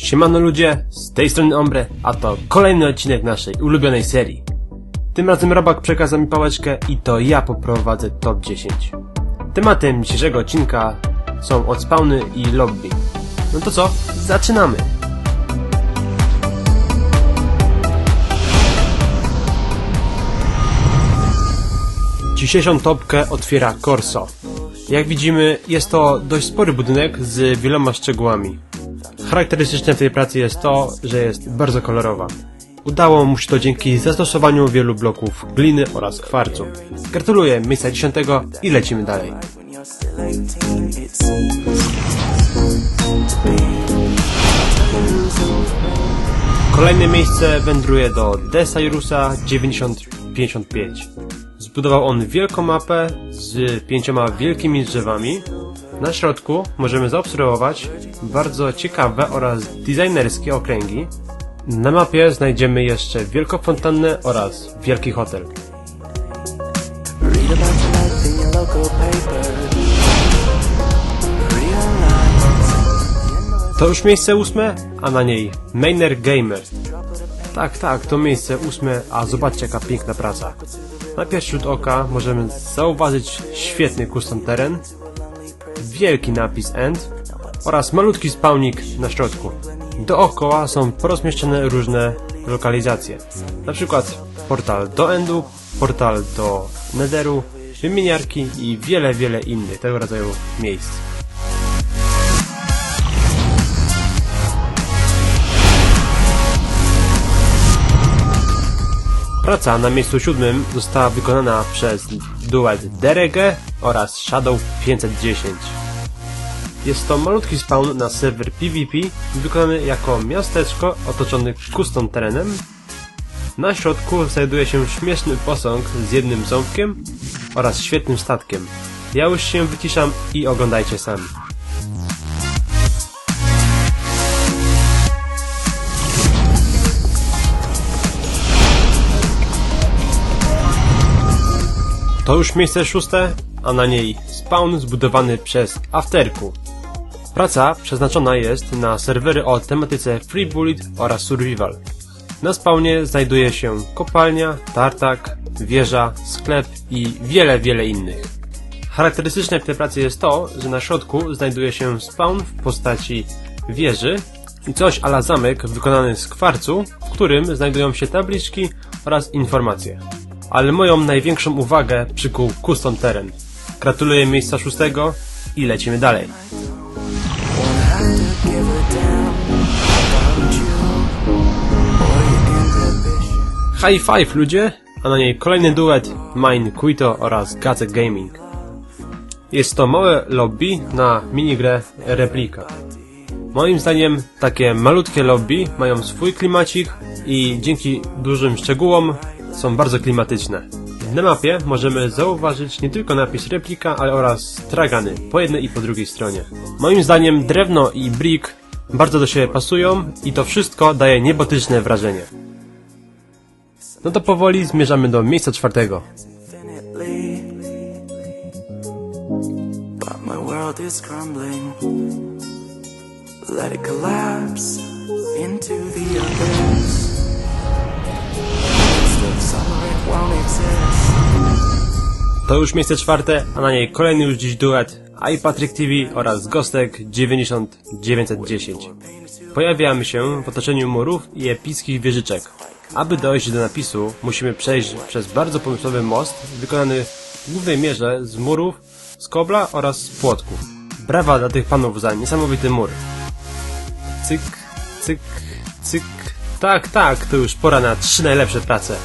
Siemano ludzie, z tej strony Ombre, a to kolejny odcinek naszej ulubionej serii. Tym razem Robak przekazał mi pałeczkę i to ja poprowadzę top 10. Tematem dzisiejszego odcinka są odspawny i lobby. No to co? Zaczynamy! Dzisiejszą topkę otwiera Corso. Jak widzimy, jest to dość spory budynek z wieloma szczegółami. Charakterystyczne w tej pracy jest to, że jest bardzo kolorowa. Udało mu się to dzięki zastosowaniu wielu bloków gliny oraz kwarcu. Gratuluję miejsca 10 i lecimy dalej. when you're still 18, it seems to be. Kolejne miejsce wędruje do Desairusa 9055. Zbudował on wielką mapę z pięcioma wielkimi drzewami. Na środku możemy zaobserwować bardzo ciekawe oraz designerskie okręgi. Na mapie znajdziemy jeszcze wielką fontannę oraz wielki hotel. To już miejsce ósme, a na niej Mainer Gamer. Tak, tak, to miejsce ósme, a zobaczcie jaka piękna praca. Na pierwszy rzut oka możemy zauważyć świetny custom teren, wielki napis End oraz malutki spawnik na środku. Dookoła są porozmieszczone różne lokalizacje. Na przykład portal do Endu, portal do Netheru, wymieniarki i wiele, wiele innych tego rodzaju miejsc. Praca na miejscu siódmym została wykonana przez duet Derege oraz Shadow 510. Jest to malutki spawn na serwer PvP, wykonany jako miasteczko otoczony custom terenem. Na środku znajduje się śmieszny posąg z jednym ząbkiem oraz świetnym statkiem. Ja już się wyciszam i oglądajcie sami. To już miejsce szóste, a na niej spawn zbudowany przez Afterku. Praca przeznaczona jest na serwery o tematyce Free Bullet oraz Survival. Na spawnie znajduje się kopalnia, tartak, wieża, sklep i wiele, wiele innych. Charakterystyczne w tej pracy jest to, że na środku znajduje się spawn w postaci wieży i coś ala zamek wykonany z kwarcu, w którym znajdują się tabliczki oraz informacje. Ale moją największą uwagę przykuł custom teren. Gratuluję miejsca szóstego i lecimy dalej. High five ludzie, a na niej kolejny duet Mine Quito oraz Gazet Gaming. Jest to małe lobby na minigrę Replika. Moim zdaniem takie malutkie lobby mają swój klimacik i dzięki dużym szczegółom są bardzo klimatyczne. Na mapie możemy zauważyć nie tylko napis replika, ale oraz stragany po jednej i po drugiej stronie. Moim zdaniem drewno i brick bardzo do siebie pasują i to wszystko daje niebotyczne wrażenie. No to powoli zmierzamy do miejsca czwartego. Let it collapse into the. To już miejsce czwarte, a na niej kolejny już dziś duet iPatrick TV oraz Gostek 90910. Pojawiamy się w otoczeniu murów i epickich wieżyczek. Aby dojść do napisu, musimy przejść przez bardzo pomysłowy most wykonany w głównej mierze z murów, z kobla oraz z płotków. Brawa dla tych panów za niesamowity mur. Cyk, cyk, cyk. Tak, tak, to już pora na trzy najlepsze prace.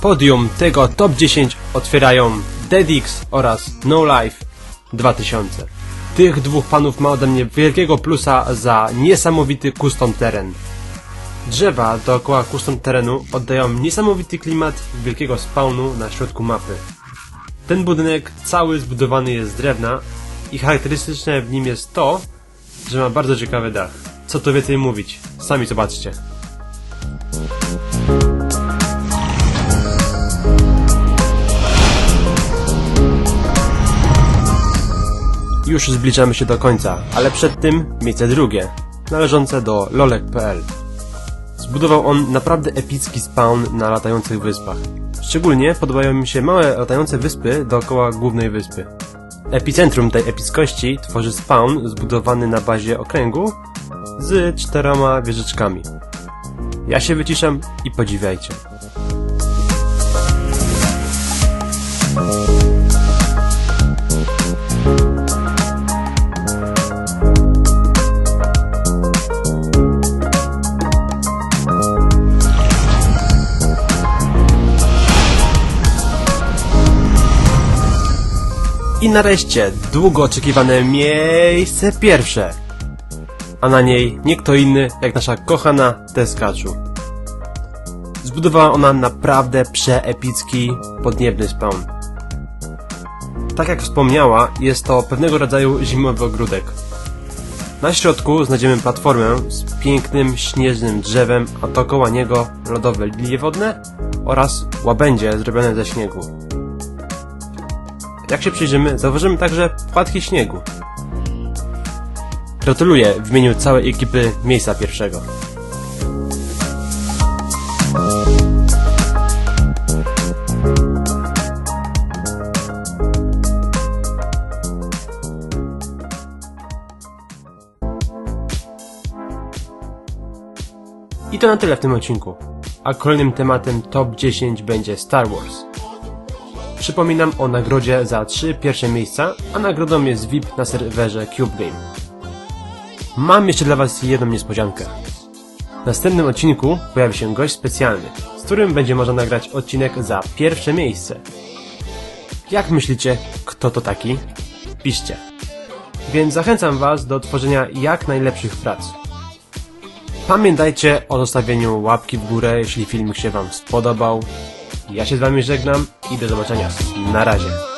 Podium tego top 10 otwierają DeadX oraz No Life 2000. Tych dwóch panów ma ode mnie wielkiego plusa za niesamowity custom teren. Drzewa dookoła custom terenu oddają niesamowity klimat wielkiego spawnu na środku mapy. Ten budynek cały zbudowany jest z drewna i charakterystyczne w nim jest to, że ma bardzo ciekawy dach. Co tu więcej mówić, sami zobaczcie. Już zbliżamy się do końca, ale przed tym miejsce drugie, należące do lolek.pl. Zbudował on naprawdę epicki spawn na latających wyspach. Szczególnie podobają mi się małe latające wyspy dookoła głównej wyspy. Epicentrum tej epickości tworzy spawn zbudowany na bazie okręgu z czteroma wieżyczkami. Ja się wyciszam i podziwiajcie. I nareszcie długo oczekiwane miejsce pierwsze. A na niej nie kto inny jak nasza kochana Teskaczu. Zbudowała ona naprawdę przeepicki, podniebny spawn. Tak jak wspomniała, jest to pewnego rodzaju zimowy ogródek. Na środku znajdziemy platformę z pięknym, śnieżnym drzewem, a dookoła niego lodowe lilie wodne oraz łabędzie zrobione ze śniegu. Jak się przyjrzymy, zauważymy także płatki śniegu. Gratuluję w imieniu całej ekipy miejsca pierwszego. I to na tyle w tym odcinku. A kolejnym tematem top 10 będzie Star Wars. Przypominam o nagrodzie za trzy pierwsze miejsca, a nagrodą jest VIP na serwerze CubeGame. Mam jeszcze dla Was jedną niespodziankę. W następnym odcinku pojawi się gość specjalny, z którym będzie można nagrać odcinek za pierwsze miejsce. Jak myślicie, kto to taki? Piszcie. Więc zachęcam Was do tworzenia jak najlepszych prac. Pamiętajcie o zostawieniu łapki w górę, jeśli filmik się Wam spodobał. Ja się z Wami żegnam i do zobaczenia. Na razie.